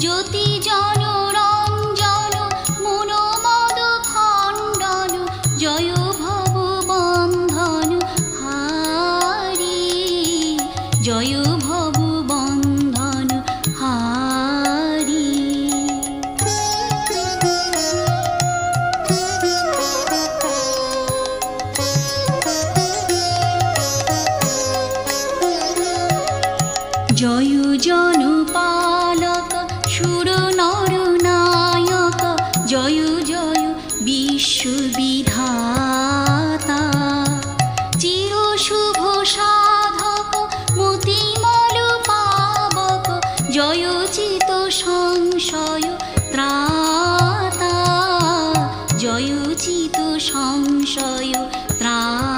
ज्योति বিশ্ববিধাতা চির শুভ সাধক মতিমল পাবক জয়চিত সংশয় ত্রাতা জয়চিত সংশয় ত্রা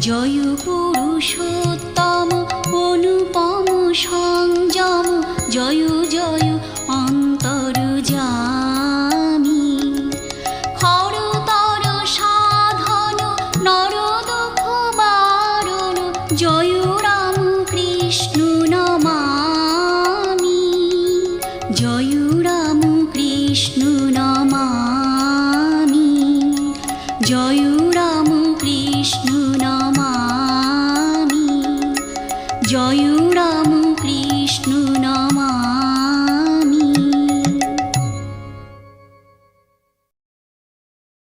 জয় পুরুষোত্তম অনুপম সংযম, জয় জয় অন্তর জামি। খরতর সাধন নর দুঃখ বারণ, জয় রাম কৃষ্ণ নমামি। জয় রাম কৃষ্ণ নমামি। জয় joy